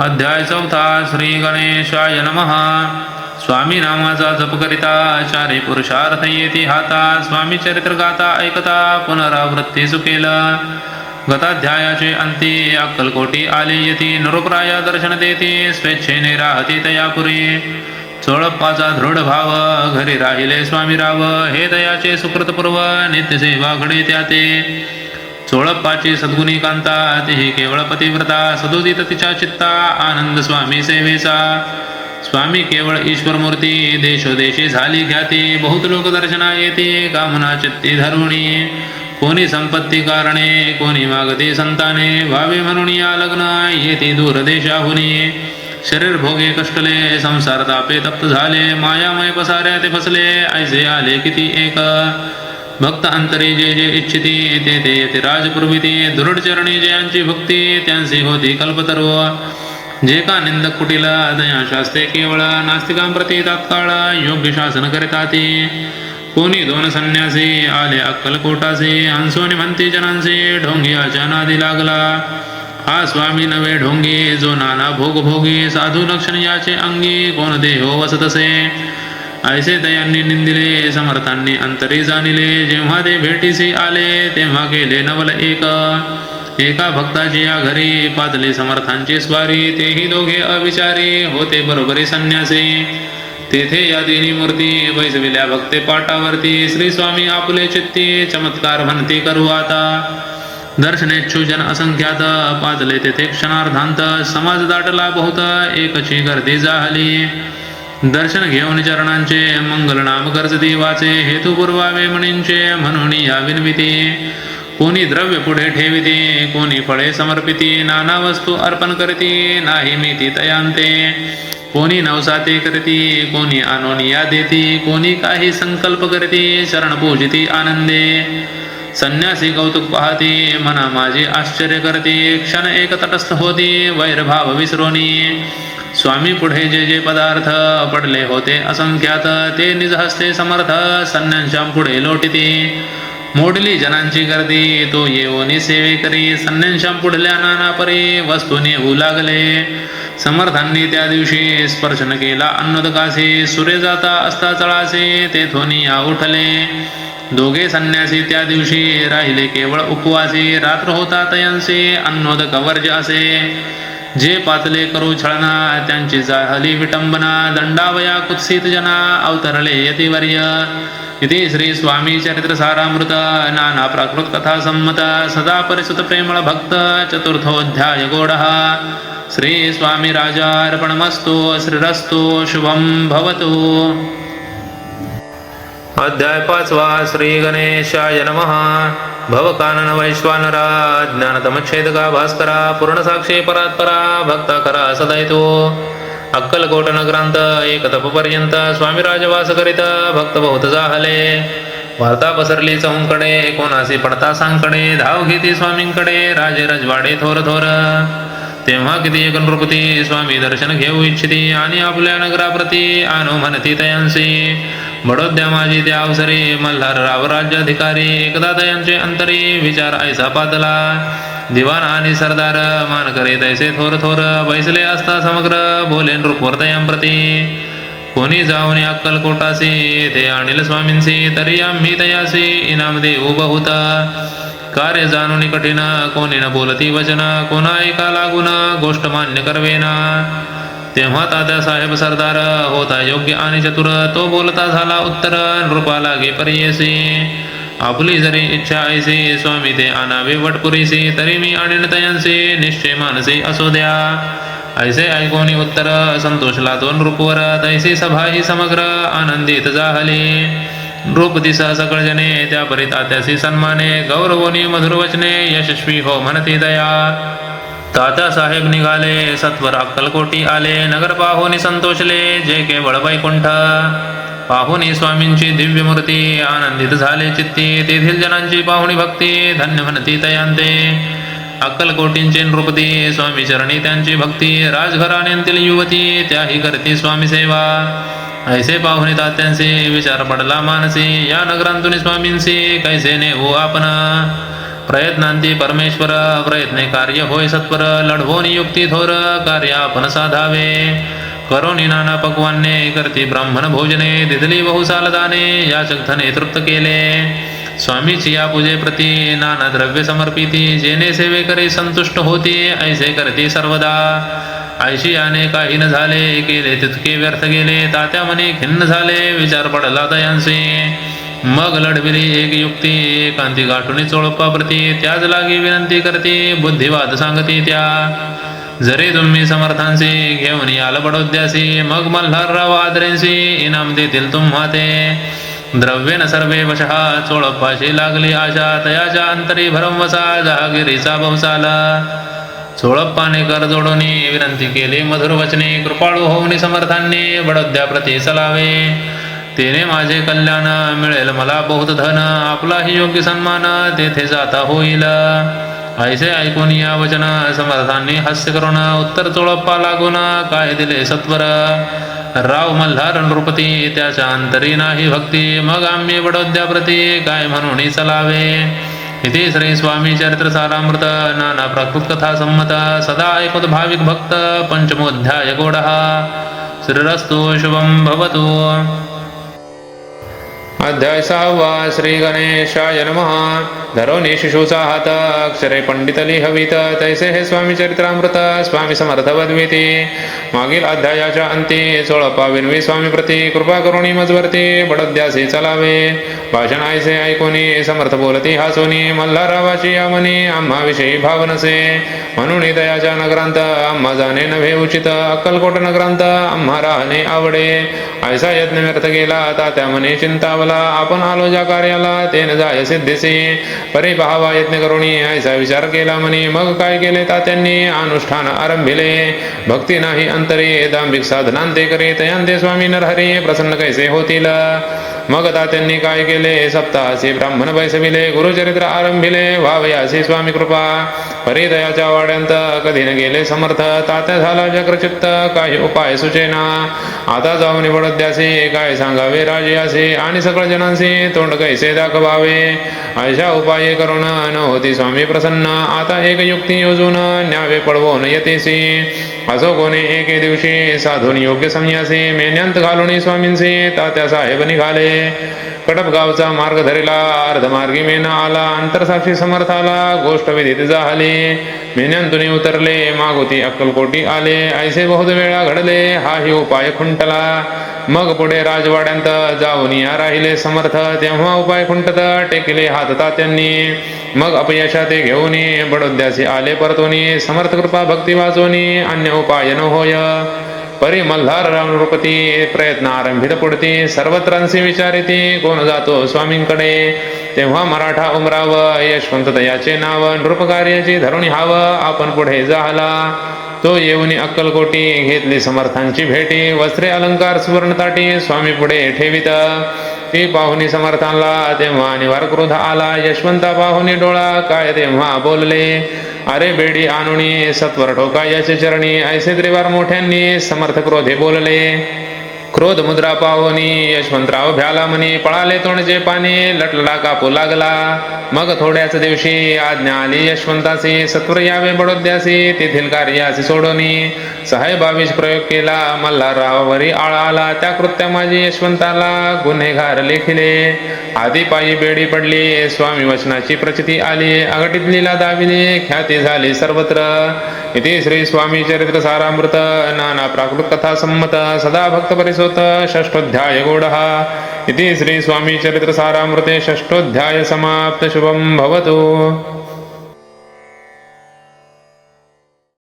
अध्याय चौथा श्री गणेशाय नमः। स्वामी नामाचा जप करिता चारी पुरुषार्थ येती हाता। स्वामी चरित्र गाता ऐकता पुनरावृत्ती सुकेल। गताध्यायाचे अंती अक्कलकोटी आली येती नरोपराया दर्शन देती स्वेच्छेने राहती तयापुरी चोळप्पाचा दृढ भाव घरी राहिले स्वामी राव हे दयाचे सुकृतपूर्व नित्यसेवा घडे त्या ते सोळप्पाची सद्गुणी कांता तिही केवळ पतिव्रता सदोदित तिच्या चित्ता आनंद स्वामी सेवेचा. स्वामी केवळ ईश्वर मूर्ती देशोदेशी झाली ख्याती बहुत लोक दर्शना येते कामना चित्ती धरुणी. कोणी संपत्ती कारणे कोणी मागते संताने भावे म्हणून या लग्न येते दूर देशाहुनी. शरीर भोगे कष्टले संसार तापे तप्त झाले मायामय पसाऱ्या ते फसले ऐसे आले किती एक. भक्त अंतरी जे जे इच्छिती ते ते येते राजप्रविती दृढ चरणी जयांची भक्ती त्यांची होती कल्पतर्व। जे का निंदक कुटीला दया शास्ते केवळ नास्तिकांप्रती तात्काळ योग्य शासन करिता ती कोणी दोन संन्यासी आले अक्कलकोटासी हंसोनी म्हणती जनांचे ढोंगियाच्या नादी लागला। हा स्वामी नवे ढोंगी जो नाना भोग भोगी साधू लक्षण याचे अंगी कोण देहो वसतसे। ऐसे दयांनी निंदिले समर्थांनी अंतरी जाणिले जेव्हा ते भेटीसी आले तेव्हा केले नवल एक. एका भक्ताची या घरी पातली समर्थांची स्वारी तेही दोघे अविचारी होते बरोबरी संन्यासी. तेथे या तिन्ही मूर्ती बैसविल्या भक्ते पाटावरती श्री स्वामी आपले चित्ती चमत्कार म्हणती करू आता. दर्शनेच्छुजन असंख्यात पाजले तेथे क्षणार्धांत समाज दाटला बहुत एकची गर्दी जाहली. दर्शन घेऊन चरणांचे मंगल नाम गरजती वाचे हेतू पुरवावे म्हणींचे म्हणून या विनविती कोणी द्रव्य पुढे ठेविती कोणी फळे समर्पिती नाना वस्तू अर्पण करती नाही मी ती तयांते कोणी नवसाते करती कोणी अनोनिया देती कोणी काही संकल्प करती शरण पूजिती आनंदे. संन्यासी कौतुक पाहती मना माझी आश्चर्य करती क्षण एक तटस्थ होती वैरभाव विसरोनी स्वामी पुढे जे जे पदार्थ पडले होते असंख्यात ते निज हस्ते समर्थ संन्यांच्या पुढे लोटिती. मोडली जनांची गर्दी तो येऊनी सेवे करी. संन्यांच्या पुढल्या नाना परी वस्तू नेऊ लागले. समर्थांनी त्या दिवशी स्पर्शन केला अन्नदकासे. सुरे जाता असता चळासे तेथून या उठले. दोघे संन्यासी त्या दिवशी राहिले केवळ उपवासी. रात्र होता तयांसे अन्नोदक वर्ज असे जे पातले करू छळना त्यांची जाहली विटंबना दंडावया कुत्सित जना अवतरले यतिवर्य. इति श्री स्वामी चरित्र सारामृत नाना प्राकृत कथा संमत सदा परिसुत प्रेमळ भक्त चतुर्थोध्याय गोडः. श्री स्वामी राजार्पणमस्तु श्रीरस्तु शुभम भवतु. अध्याय पाचवा श्री गणेशाय नमः. भवकानन वैश्वानरा ज्ञानतमच्छेदका भास्करा पूर्णसाक्षी परात्परा भक्ता करा सदैतो। अक्कलकोट नगरांत एक तपपर्यंत करीत भक्त बहुत जाहले वार्ता पसरली चौंकडे कोणासी पडतासांकडे धाव घेती स्वामींकडे राजे रजवाडे थोर थोर। तेव्हा किती एक नृपती स्वामी दर्शन घेऊ इच्छिती आणि आपल्या नगराप्रती आनो म्हणती तयांसी। बडोद्या माझी त्या अवसरी मल्हार राव राज्याधिकारी एकदा तयांचे अंतरी विचार ऐसा पातला. दिवाण आणि सरदार मान करे तैसे थोर थोर बैसले असता समग्र बोले नृपवर तयांप्रती कोणी जाऊन अक्कल कोटासी ते आणील स्वामींसी तरी आम्ही तयासी इनाम देऊ बहुत. कार्य जाणून कठीण कोणी न बोलती वचन कोणा ऐका लागून गोष्ट मान्य करवेना. तेव्हा तात्या साहेब सरदार होता योग्य आणि चतुर तो बोलता झाला उत्तर नृपाला घे परियसी आपली जरी इच्छा ऐसी स्वामी ते आणावे वटपुरीसी तरी मी आणीन तयांसी निश्चय मानसी असो द्या. ऐसे ऐकोनी उत्तर संतोषला दोन रूपवर तैसी सभा ही समग्र आनंदित जाहली. रूप दिसा सकळ जने त्या परी तात्यासी सन्माने गौरवोनी मधुर वचने यशस्वी हो म्हणती दया. तात्या साहेब निघाले सत्वर अक्कलकोटी आले नगर पाहुनी संतोषले जे केवळ वैकुंठ. पाहुनी स्वामींची दिव्य मूर्ती आनंदित झाले चित्ती तेथील जनांची पाहुणी भक्ती धन्य म्हणती तयांते. अक्कलकोटींचे नृपती स्वामी चरणी त्यांची भक्ती राजघराण्यांतील युवती त्याही करती स्वामी सेवा. ऐसे पाहुणे तात्यांचे विचार पडला मानसी या नगरांतून स्वामींसी कैसे नेऊ आपण? प्रयत्नांती परमेश्वर प्रयत्ने कार्य होय सत्वर लढवो नियुक्ती थोर कार्य आपण साधावे। करोनी नाना पक्वान्ने करती ब्राह्मण भोजने दिदली बहुसालदाने या शक्तने तृप्त केले। स्वामीची या पूजे प्रती नाना द्रव्य समर्पिती जेने सेवे करे संतुष्ट होती ऐसे करते सर्वदा। ऐशी याने काही न झाले केले तितके व्यर्थ गेले तात्या मने खिन्न झाले विचार पडला दयांसी। मग लढविली एक युक्ती एकांती गाठुनी चोळप्पा प्रती त्याच लागी विनंती करते बुद्धिवाद सांगते त्या. जरी तुम्ही समर्थांशी घेऊन याल बडोद्यासी मग मल्हारराव आदरेंशी इनाम देतील तुम्हा ते. द्रव्येन सर्वे वशः चोळप्पाशी लागली आशा तयाच्या अंतरी भरम वसा जहागिरीचा भवसाला. चोळप्पाने कर जोडोनी विनंती केली मधुर वचने कृपाळू होऊन समर्थांनी बडोद्याप्रती चलावे तेने माझे कल्याण मिळेल मला बहुत धन आपलाही योग्य सन्मान तेथे जाता होईल. ऐसे ऐकून या वचन समर्थांनी हास्य करून उत्तर चोळप्पा लागून काय दिले सत्वर? राव मल्हार नृपती त्याच्या अंतरी नाही भक्ती मग आम्ही वडोद्याप्रती काय म्हणून चलावे? इथे श्री स्वामी चरित्र सारामृत नाना प्राकृत कथा संमत सदा ऐकत भाविक भक्त पंचमोध्याय गोडः श्रीरस्तु शुभं भवतु. अध्याय सहावा श्री गणेशाय नमः. धरोनी शिशूचा हात अक्षरे पंडितली हवीत तैसे हे स्वामी चरित्रामृत स्वामी समर्थ वद्विती मागील अध्यायाच्या अंती सोळपा विनवी स्वामी प्रती कृपा करुणी मजवर्ती बडद्यासी चलावे। भाषण ऐसे ऐकोनी समर्थ बोलती हासोनी मल्हारावाशी यामनी आम्हा विषयी भाव नसे म्हणून दयाच्या नगरांत आम्हा जाणे नव्हे उचित अक्कलकोट नगरांत आम्हा राहणे आवडे। ऐसा यज्ञ व्यर्थ गेला तात्या मने चिंतावला आपण आलो ज्या कार्याला तेन जाय सिद्धीसी। परी पहावा यत्न करुणी ऐसा विचार केला म्हणे मग काय केले तात्यांनी अनुष्ठान आरंभिले. भक्ती नाही अंतरे दांभिक साधनांते करे तयांते स्वामी नरहरी प्रसन्न कैसे होतील? मग तात्यांनी काय केले? सप्ताहासी ब्राह्मण बैसविले गुरुचरित्र आरंभिले व्हावयासी स्वामी कृपा. परिदयाच्या वाड्यांत कधी न गेले समर्थ तात्या झाला चक्रचित्त काही उपाय सुचेना. आता जाऊन निवडद्यासी काय सांगावे राजयासी आणि सगळ्या जणांशी तोंड कैसे दाखवावे? अशा उपाय करून न होती स्वामी प्रसन्न. आता एक युक्ती योजून न्यावे पळवून येतेसी. असो कोणी एके दिवशी साधून योग्य संन्यासी मेन्यांत घालून स्वामींचे तात्या साहेब निघाले. कडप गावचा मार्ग धरिला अर्धमार्गी मेना आला अंतरसाक्षी समर्थाला गोष्ट विधित झाली मेन्यांतून उतरले मागोती अक्कलकोटी आले ऐसे बहुत वेळा घडले हाही उपाय खुंटला. मग पुढे राजवाड्यांत जाऊन या राहिले समर्थ तेव्हा उपाय खुंटत टेकले हात तात्यांनी. मग अपयशा ते घेऊन बडोद्यासी आले परतोनी समर्थ कृपा भक्ती वाचोनी अन्य उपाय न होय. परी मल्हार प्रयत्न आरंभित पुढती सर्वत्रांशी विचारिती कोण जातो स्वामींकडे? तेव्हा मराठा उमराव यशवंत याचे नाव नृपकार्याची धरुणी हाव आपण पुढे झाला तो येऊन अक्कलकोटी घेतली समर्थांची भेटी वस्त्रे अलंकार सुवर्णताटी स्वामी पुढे ठेवित. ती पाहुणी समर्थांला तेव्हा निवार क्रोध आला यशवंता पाहुणी डोळा काय तेव्हा बोलले? अरे बेडी आणुनी सत्वर ठोका याचे चरणी. ऐसे त्रिवार मोठ्यांनी समर्थ क्रोधे बोलले. क्रोध मुद्रा पाहुनी यशवंतराव भ्याला म्हणे पळाले तोंडचे पाने लटलडा कापू लागला. मग थोड्याच दिवशी आज्ञा आली यशवंतासी सत्वर यावे बडोद्यासी तेथील कार्यासी सोडोनी साहेबावीस प्रयोग केला. मल्हाररावावरी आळा आला. त्या कृत्या माझी यशवंताला गुन्हेगार लेखिले. आधी पायी बेडी पडली. स्वामी वचनाची प्रचिती आली. अगटीत लीला दाविली. ख्याती झाली सर्वत्र. इति श्री स्वामी चरित्र सारामृत नाना प्राकृत कथा संमत सदा भक्त परिसोत षष्ठोध्याय गौडः इति श्री स्वामी चरित्र सारामृते षष्ठोध्याय समाप्त। शुभं भवतु।